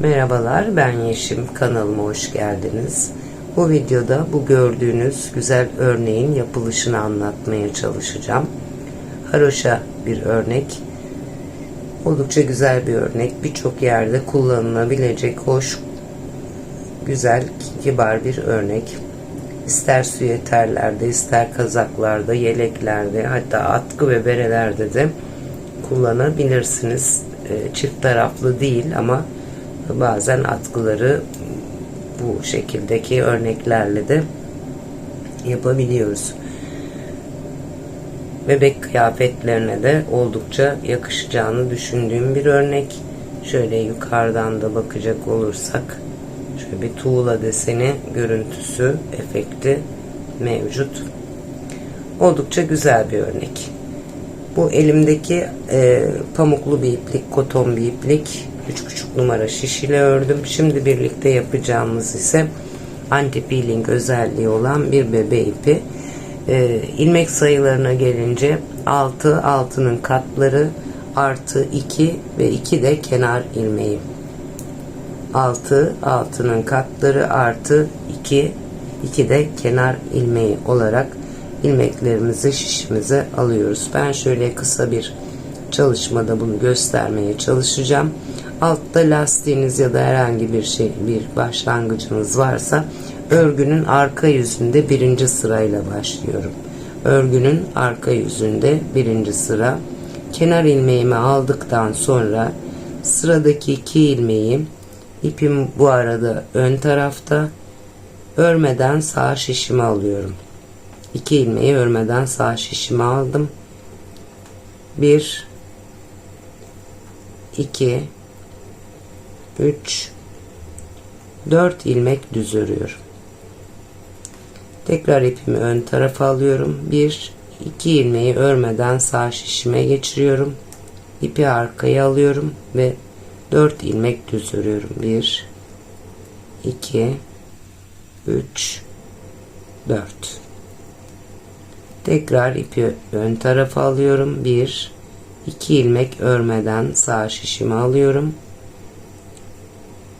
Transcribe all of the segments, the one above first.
Merhabalar ben Yeşim kanalıma hoş geldiniz. Bu videoda bu gördüğünüz güzel örneğin yapılışını anlatmaya çalışacağım. Haroşa bir örnek. Oldukça güzel bir örnek. Birçok yerde kullanılabilecek hoş, güzel, kibar bir örnek. İster süyeterlerde, ister kazaklarda, yeleklerde, hatta atkı ve berelerde de kullanabilirsiniz. E, Çift taraflı değil ama bazen atkıları bu şekildeki örneklerle de yapabiliyoruz. Bebek kıyafetlerine de oldukça yakışacağını düşündüğüm bir örnek. Şöyle yukarıdan da bakacak olursak şöyle bir tuğla deseni görüntüsü, efekti mevcut. Oldukça güzel bir örnek. Bu elimdeki e, pamuklu bir iplik, koton bir iplik. 3,5 numara şiş ile ördüm. Şimdi birlikte yapacağımız ise anti peeling özelliği olan bir bebe ipi. E, ilmek sayılarına gelince 6, altının katları artı 2 ve 2 de kenar ilmeği. 6, altının katları artı 2, 2 de kenar ilmeği olarak ilmeklerimizi şişimize alıyoruz. Ben şöyle kısa bir çalışmada bunu göstermeye çalışacağım. Altta lastiğiniz ya da herhangi bir şey bir başlangıcınız varsa örgünün arka yüzünde birinci sırayla başlıyorum. Örgünün arka yüzünde birinci sıra. Kenar ilmeğimi aldıktan sonra sıradaki iki ilmeği ipim bu arada ön tarafta örmeden sağ şişimi alıyorum. İki ilmeği örmeden sağ şişimi aldım. Bir, iki, üç, dört ilmek düz örüyorum. Tekrar ipimi ön tarafa alıyorum. Bir, iki ilmeği örmeden sağ şişime geçiriyorum. İpi arkaya alıyorum ve dört ilmek düz örüyorum. Bir, iki, üç, dört. Tekrar ipi ön tarafa alıyorum. 1 2 ilmek örmeden sağ şişimi alıyorum.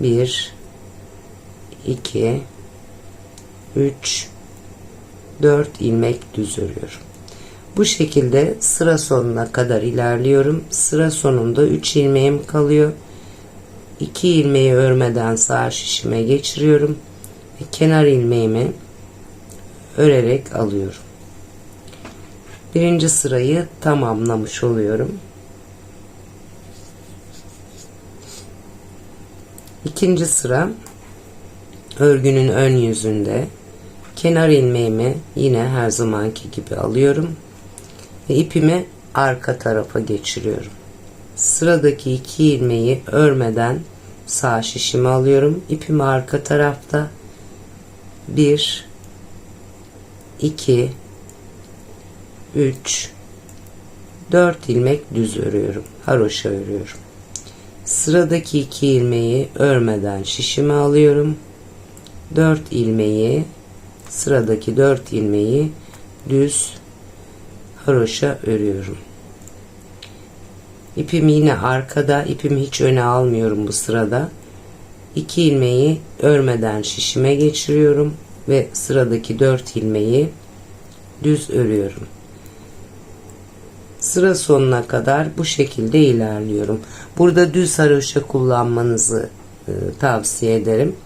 1 2 3 4 ilmek düz örüyorum. Bu şekilde sıra sonuna kadar ilerliyorum. Sıra sonunda 3 ilmeğim kalıyor. 2 ilmeği örmeden sağ şişime geçiriyorum ve kenar ilmeğimi örerek alıyorum birinci sırayı tamamlamış oluyorum. İkinci sıra örgünün ön yüzünde kenar ilmeğimi yine her zamanki gibi alıyorum ve ipimi arka tarafa geçiriyorum. Sıradaki iki ilmeği örmeden sağ şişimi alıyorum. İpimi arka tarafta 1 2 3 4 ilmek düz örüyorum. Haroşa örüyorum. Sıradaki 2 ilmeği örmeden şişime alıyorum. 4 ilmeği sıradaki 4 ilmeği düz haroşa örüyorum. İpimi yine arkada, ipimi hiç öne almıyorum bu sırada. 2 ilmeği örmeden şişime geçiriyorum ve sıradaki 4 ilmeği düz örüyorum. Sıra sonuna kadar bu şekilde ilerliyorum. Burada düz haroşa kullanmanızı e, tavsiye ederim.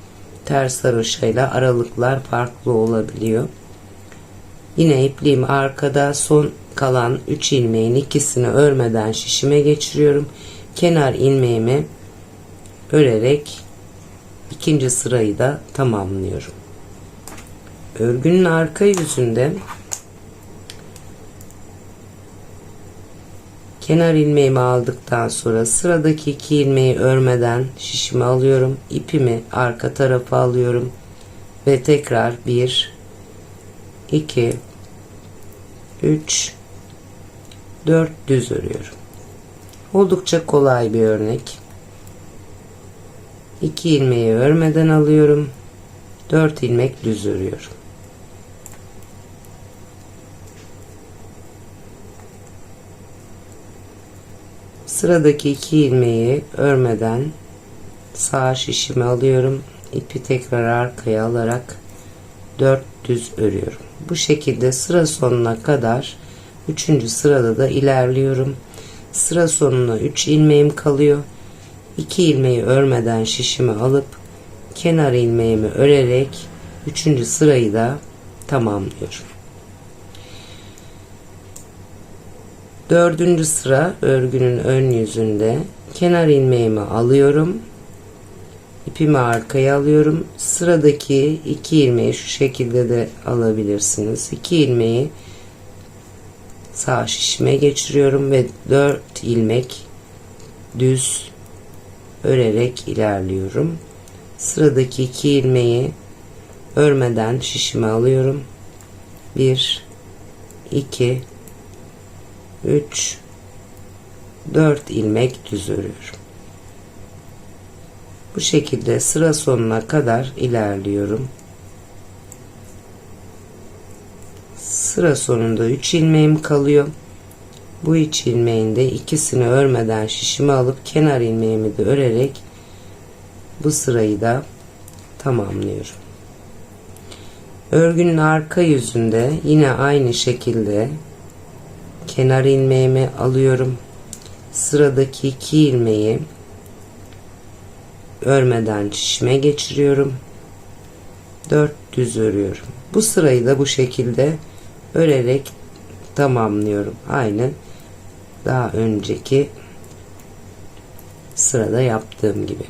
Ters haroşayla aralıklar farklı olabiliyor. Yine ipliğim arkada son kalan 3 ilmeğin ikisini örmeden şişime geçiriyorum. Kenar ilmeğimi örerek ikinci sırayı da tamamlıyorum. Örgünün arka yüzünde Kenar ilmeğimi aldıktan sonra sıradaki iki ilmeği örmeden şişimi alıyorum. ipimi arka tarafa alıyorum. Ve tekrar 1 2 3 4 düz örüyorum. Oldukça kolay bir örnek. 2 ilmeği örmeden alıyorum. 4 ilmek düz örüyorum. Sıradaki iki ilmeği örmeden sağ şişimi alıyorum. ipi tekrar arkaya alarak 4 düz örüyorum. Bu şekilde sıra sonuna kadar 3. sırada da ilerliyorum. Sıra sonuna 3 ilmeğim kalıyor. 2 ilmeği örmeden şişimi alıp kenar ilmeğimi örerek 3. sırayı da tamamlıyorum. Dördüncü sıra örgünün ön yüzünde kenar ilmeğimi alıyorum. İpimi arkaya alıyorum. Sıradaki iki ilmeği şu şekilde de alabilirsiniz. İki ilmeği sağ şişime geçiriyorum ve dört ilmek düz örerek ilerliyorum. Sıradaki iki ilmeği örmeden şişime alıyorum. 1 2 3 4 ilmek düz örüyorum. Bu şekilde sıra sonuna kadar ilerliyorum. Sıra sonunda 3 ilmeğim kalıyor. Bu iç ilmeğinde ikisini örmeden şişimi alıp kenar ilmeğimi de örerek bu sırayı da tamamlıyorum. Örgünün arka yüzünde yine aynı şekilde kenar ilmeğimi alıyorum. Sıradaki iki ilmeği örmeden şişime geçiriyorum. 4 düz örüyorum. Bu sırayı da bu şekilde örerek tamamlıyorum. Aynı daha önceki sırada yaptığım gibi.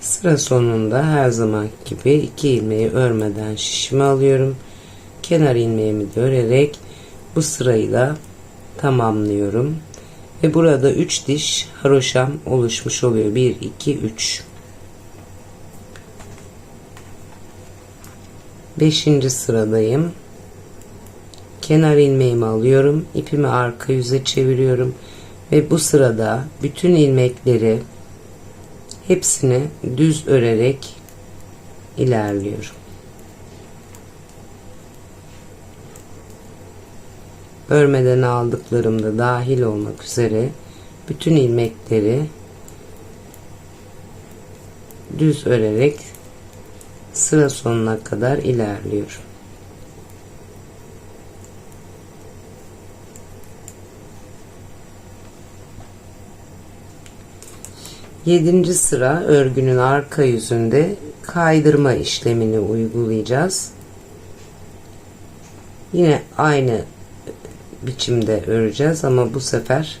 Sıra sonunda her zaman gibi iki ilmeği örmeden şişimi alıyorum. Kenar ilmeğimi de örerek bu sırayı da tamamlıyorum. Ve burada 3 diş haroşam oluşmuş oluyor. 1, 2, 3. 5. sıradayım. Kenar ilmeğimi alıyorum. ipimi arka yüze çeviriyorum. Ve bu sırada bütün ilmekleri hepsini düz örerek ilerliyorum. Örmeden aldıklarım da dahil olmak üzere bütün ilmekleri düz örerek sıra sonuna kadar ilerliyorum. Yedinci sıra örgünün arka yüzünde kaydırma işlemini uygulayacağız. Yine aynı biçimde öreceğiz ama bu sefer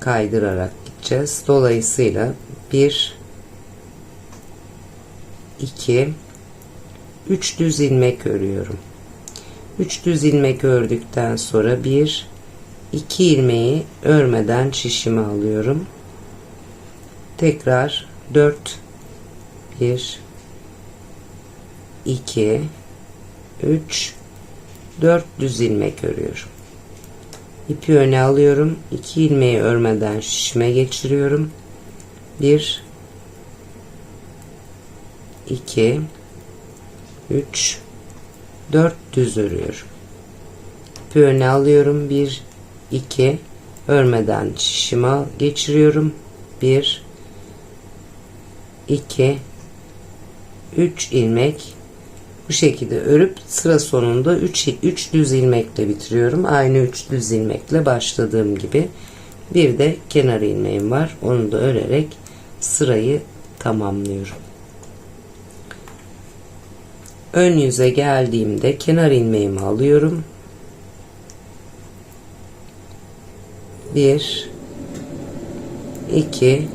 kaydırarak gideceğiz. Dolayısıyla 1 2 3 düz ilmek örüyorum. 3 düz ilmek ördükten sonra 1 2 ilmeği örmeden şişimi alıyorum. Tekrar 4 1 2 3 4 düz ilmek örüyorum. İpi öne alıyorum. 2 ilmeği örmeden şişime geçiriyorum. 1 2 3 4 düz örüyorum. İpi öne alıyorum. 1 2 örmeden şişime geçiriyorum. 1 2 3 ilmek bu şekilde örüp sıra sonunda 3 3 düz ilmekle bitiriyorum. Aynı 3 düz ilmekle başladığım gibi. Bir de kenar ilmeğim var. Onu da örerek sırayı tamamlıyorum. Ön yüze geldiğimde kenar ilmeğimi alıyorum. 1 2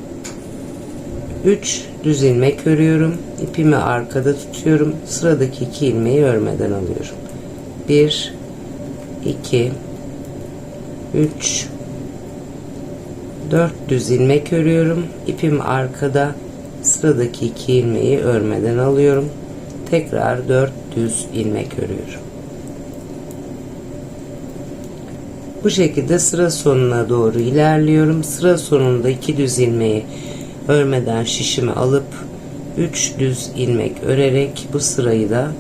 3 düz ilmek örüyorum. İpimi arkada tutuyorum. Sıradaki iki ilmeği örmeden alıyorum. 1 2 3 4 düz ilmek örüyorum. İpim arkada. Sıradaki iki ilmeği örmeden alıyorum. Tekrar 4 düz ilmek örüyorum. Bu şekilde sıra sonuna doğru ilerliyorum. Sıra sonunda iki düz ilmeği örmeden şişimi alıp 3 düz ilmek örerek bu sırayı da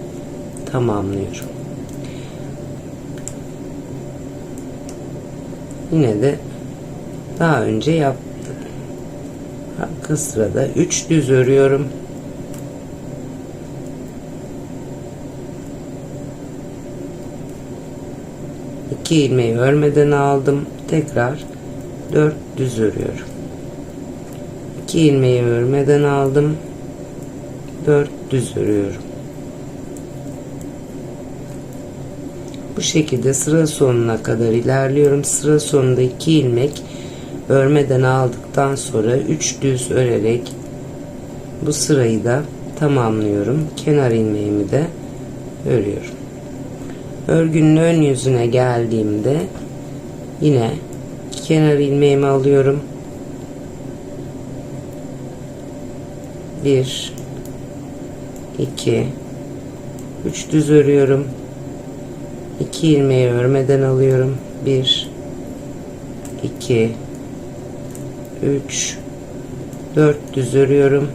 tamamlıyorum. Yine de daha önce yaptım. Arka sırada 3 düz örüyorum. İki ilmeği örmeden aldım. Tekrar 4 düz örüyorum. 2 ilmeği örmeden aldım. 4 düz örüyorum. Bu şekilde sıra sonuna kadar ilerliyorum. Sıra sonunda 2 ilmek örmeden aldıktan sonra 3 düz örerek bu sırayı da tamamlıyorum. Kenar ilmeğimi de örüyorum. Örgünün ön yüzüne geldiğimde yine kenar ilmeğimi alıyorum. 1 2 3 düz örüyorum. 2 ilmeği örmeden alıyorum. 1 2 3 4 düz örüyorum.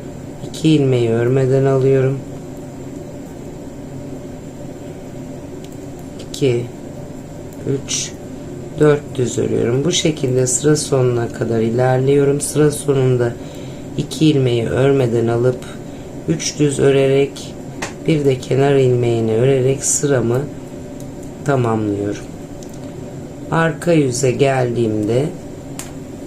2 ilmeği örmeden alıyorum. 2 3 4 düz örüyorum. Bu şekilde sıra sonuna kadar ilerliyorum. Sıra sonunda 2 ilmeği örmeden alıp 3 düz örerek bir de kenar ilmeğini örerek sıramı tamamlıyorum. Arka yüze geldiğimde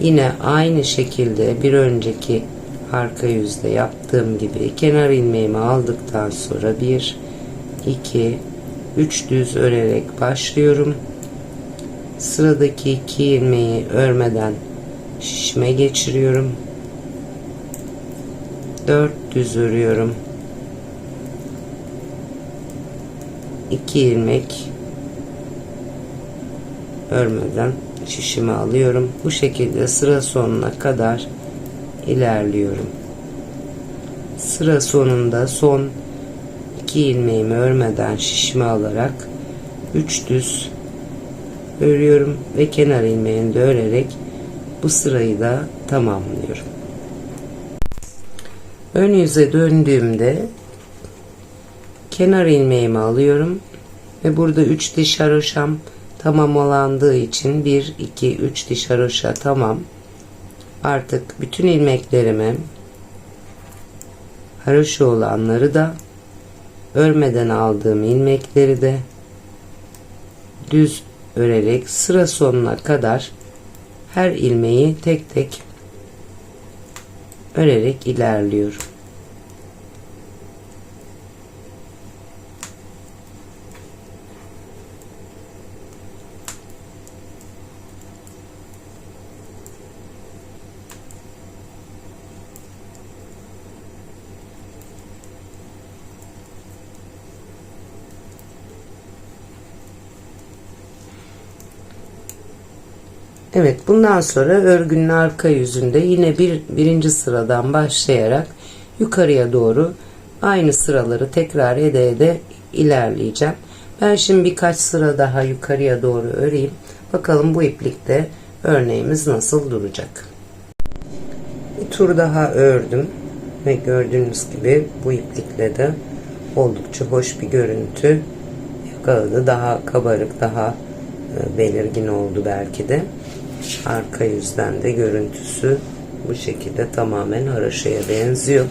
yine aynı şekilde bir önceki arka yüzde yaptığım gibi kenar ilmeğimi aldıktan sonra 1 2 3 düz örerek başlıyorum. Sıradaki 2 ilmeği örmeden şişme geçiriyorum. 4 düz örüyorum. 2 ilmek örmeden şişimi alıyorum. Bu şekilde sıra sonuna kadar ilerliyorum. Sıra sonunda son 2 ilmeğimi örmeden şişimi alarak 3 düz örüyorum ve kenar ilmeğini de örerek bu sırayı da tamamlıyorum. Ön yüze döndüğümde kenar ilmeğimi alıyorum ve burada 3 diş haroşam tamamlandığı için 1 2 3 diş haroşa tamam. Artık bütün ilmeklerimi haroşa olanları da örmeden aldığım ilmekleri de düz örerek sıra sonuna kadar her ilmeği tek tek örerek ilerliyorum. Evet bundan sonra örgünün arka yüzünde yine bir birinci sıradan başlayarak yukarıya doğru aynı sıraları tekrar ede ede ilerleyeceğim. Ben şimdi birkaç sıra daha yukarıya doğru öreyim. Bakalım bu iplikte örneğimiz nasıl duracak. Bir tur daha ördüm ve gördüğünüz gibi bu iplikle de oldukça hoş bir görüntü yakaladı. Daha kabarık, daha e, belirgin oldu belki de. Arka yüzden de görüntüsü bu şekilde tamamen haraşaya benziyor.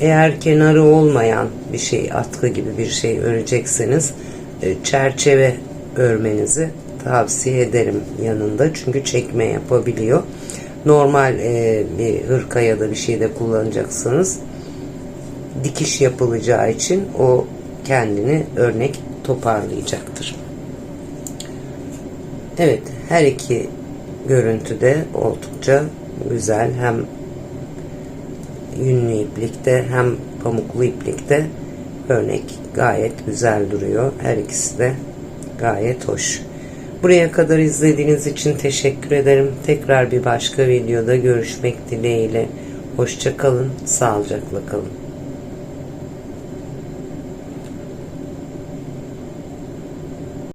Eğer kenarı olmayan bir şey, atkı gibi bir şey örecekseniz e, çerçeve örmenizi tavsiye ederim yanında. Çünkü çekme yapabiliyor. Normal e, bir hırka ya da bir şeyde kullanacaksanız dikiş yapılacağı için o kendini örnek toparlayacaktır. Evet her iki görüntüde oldukça güzel. Hem yünlü iplikte hem pamuklu iplikte örnek gayet güzel duruyor. Her ikisi de gayet hoş. Buraya kadar izlediğiniz için teşekkür ederim. Tekrar bir başka videoda görüşmek dileğiyle. Hoşça kalın, sağlıcakla kalın.